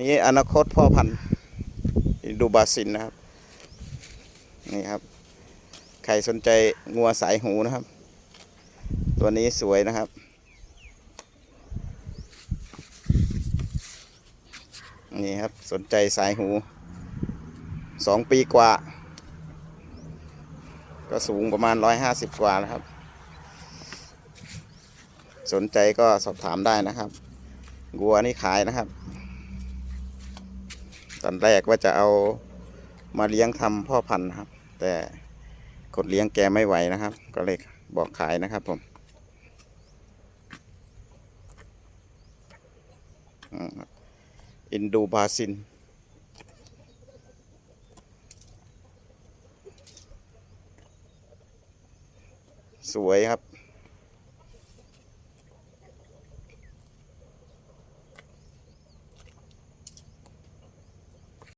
นี่อนาคตพ่อพันธุ์ดูบาซินนะครับ นี่ครับ ใครสนใจงัวสายหูนะครับ ตัวนี้สวยนะครับ นี่ครับสนใจสายหูสองปีกว่า ก็สูงประมาณร้อยห้าสิบกว่านะครับ สนใจก็สอบถามได้นะครับ งัวนี่ขายนะครับ ตอนแรกว่าจะเอามาเลี้ยงทำพ่อพันธุ์นะครับ แต่คนเลี้ยงแกไม่ไหวนะครับ ก็เลยบอกขายนะครับผมอืมอินดูบาซินสวยครับ